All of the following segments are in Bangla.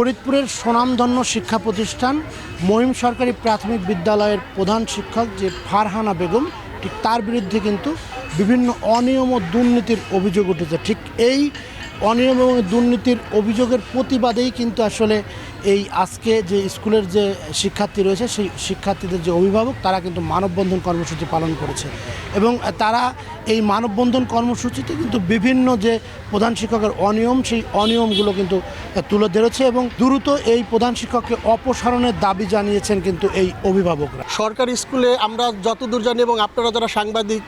ফরিদপুরের সুনামধন্য শিক্ষা প্রতিষ্ঠান, মহিম সরকারি প্রাথমিক বিদ্যালয়ের প্রধান শিক্ষক যে ফারহানা বেগম, ঠিক তার বিরুদ্ধে কিন্তু বিভিন্ন অনিয়ম ও দুর্নীতির অভিযোগ উঠেছে। ঠিক এই অনিয়ম এবং দুর্নীতির অভিযোগের প্রতিবাদেই কিন্তু আসলে এই আজকে যে স্কুলের যে শিক্ষার্থী রয়েছে, সেই শিক্ষার্থীদের যে অভিভাবক, তারা কিন্তু মানববন্ধন কর্মসূচি পালন করেছে। এবং তারা এই মানববন্ধন কর্মসূচিতে কিন্তু বিভিন্ন যে প্রধান শিক্ষকের অনিয়ম, সেই অনিয়মগুলো কিন্তু তুলে ধরেছে এবং দ্রুত এই প্রধান শিক্ষককে অপসারণের দাবি জানিয়েছেন কিন্তু এই অভিভাবকরা। সরকারি স্কুলে আমরা যতদূর জানি এবং আপনারা যারা সাংবাদিক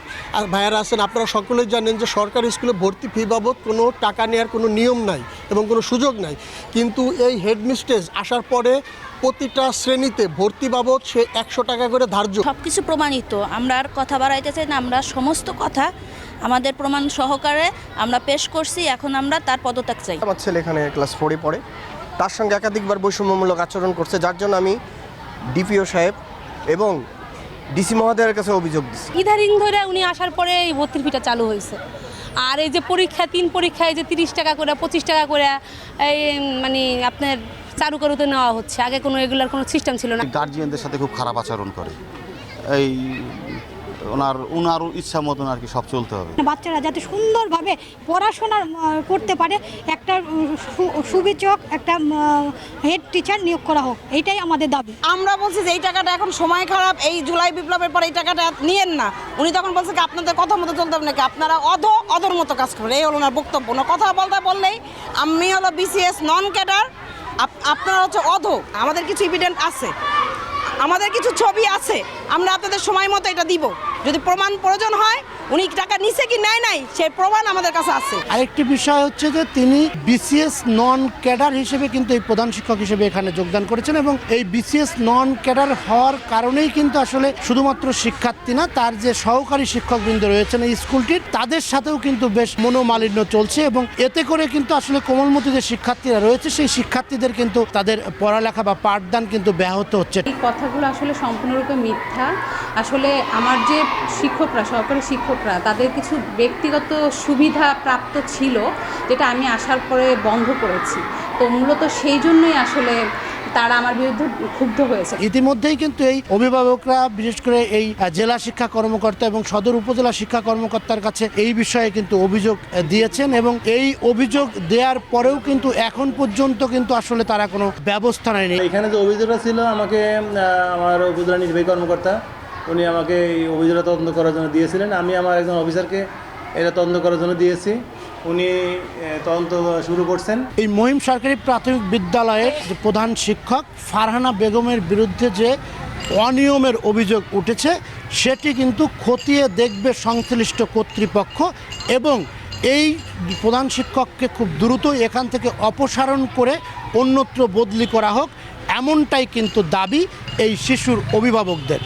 ভাইয়ারা আছেন, আপনারা সকলেই জানেন যে সরকারি স্কুলে ভর্তি ফি বাবদ কোনো টাকা নেওয়ার কোনো নিয়ম নাই এবং কোনো সুযোগ নাই। কিন্তু এই হেডমিস্ট্রেস আসার পরে প্রতিটা শ্রেণীতে ভর্তি বাবদ সে একশো টাকা করে ধার্য। সব কিছু প্রমাণিত। আমরা আর কথা বাড়াইতে চাই না আমরা সমস্ত কথা আমাদের প্রমাণ সহকারে আমরা পেশ করছি এখন আমরা তার পদত্যাগ চাই। আমার ছেলে এখানে ক্লাস ফোরে পড়ে। তার সঙ্গে একাধিকবার বৈষম্যমূলক আচরণ করছে যার জন্য আমি ডিপিও সাহেব এবং ডিসি মহোদয়ের কাছে অভিযোগ দিচ্ছি ইদারিং ধরে উনি আসার পরে এই ভর্তির ফিটা চালু হয়েছে। আর এই যে পরীক্ষা তিন পরীক্ষায় যে তিরিশ টাকা করে পঁচিশ টাকা করে এই মানে আপনার চালু করতে নেওয়া হচ্ছে। আগে কোনো এগুলার কোনো সিস্টেম ছিল না। গার্জিয়ানদের সাথে খুব খারাপ আচরণ করে। এই ওনার ওনার ইচ্ছা মতন আর কি সব চলতে হবে। বাচ্চারা যাতে সুন্দরভাবে পড়াশোনা করতে পারে একটা সু- সুবিচক একটা হেড টিচার নিয়োগ করা হোক। এইটাই আমাদের দাবি। আমরা বলছি যে এই টাকাটা এখন সময় খারাপ এই জুলাই বিপ্লবের পর এই টাকাটা নিয়েন না। উনি তখন বলছে কি আপনাদের কথা মতো চলতে হবে নাকি? আপনারা অধ অধর মতো কাজ করেন এই হলো ওনার বক্তব্য। না কথা বলতে বললেই আমি হলো বিসিএস নন ক্যাডার আপনারা হচ্ছে অধ। আমাদের কিছু ইভিডেন্ট আছে। আমাদের কিছু ছবি আছে। আমরা আপনাদের সময় মতো এটা দিব। যদি প্রমাণ প্রয়োজন হয় উনি টাকা নিছে কি নেয় নাই সেই প্রমাণ আমাদের কাছে আছে। আরেকটি বিষয় হচ্ছে যে তিনি বিসিএস নন ক্যাডার হিসেবে কিন্তু এই প্রধান শিক্ষক হিসেবে এখানে যোগদান করেছেন এবং এই বিসিএস নন ক্যাডার হওয়ার কারণেই কিন্তু আসলে শুধুমাত্র শিক্ষার্থী না তার যে সহকারী শিক্ষকবৃন্দ রয়েছেন এই স্কুলটির তাদের সাথেও কিন্তু বেশ মনোমালিন্য চলছে এবং এতে করে কিন্তু আসলে কোমলমতি যে শিক্ষার্থীরা রয়েছে সেই শিক্ষার্থীদের কিন্তু তাদের পড়ালেখা বা পাঠদান কিন্তু ব্যাহত হচ্ছে। এই কথাগুলো আসলে সম্পূর্ণরূপে মিথ্যা। আসলে আমার যে শিক্ষকরা সহকারী শিক্ষকরা তাদের কিছু ব্যক্তিগত সুবিধা প্রাপ্ত ছিল যেটা আমি আসার পরে বন্ধ করেছি। তো মূলত সেই জন্যই আসলে তারা আমার বিরুদ্ধে ক্ষুব্ধ হয়েছে। ইতিমধ্যেই কিন্তু এই অভিভাবকরা বিশেষ করে এই জেলা শিক্ষা কর্মকর্তা এবং সদর উপজেলা শিক্ষা কর্মকর্তার কাছে এই বিষয়ে কিন্তু অভিযোগ দিয়েছেন এবং এই অভিযোগ দেওয়ার পরেও কিন্তু এখন পর্যন্ত কিন্তু আসলে তারা কোনো ব্যবস্থা নেয়নি। এখানে যে অভিযোগটা ছিল আমাকে আমার উপজেলা নির্বাহী কর্মকর্তা উনি আমাকে এই অভিযোগটা তদন্ত করার জন্য দিয়েছিলেন। আমি আমার একজন অফিসারকে এটা তদন্ত করার জন্য দিয়েছি। উনি তদন্ত শুরু করছেন। এই মহিম সরকারি প্রাথমিক বিদ্যালয়ের যে প্রধান শিক্ষক ফারহানা বেগমের বিরুদ্ধে যে অনিয়মের অভিযোগ উঠেছে, সেটি কিন্তু খতিয়ে দেখবে সংশ্লিষ্ট কর্তৃপক্ষ এবং এই প্রধান শিক্ষককে খুব দ্রুত এখান থেকে অপসারণ করে অন্যত্র বদলি করা হোক। এমনটাই কিন্তু দাবি এই শিশুর অভিভাবকদের।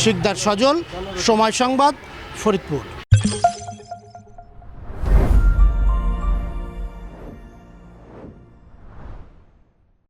শিকদার সজল সময় সংবাদ ফরিদপুর।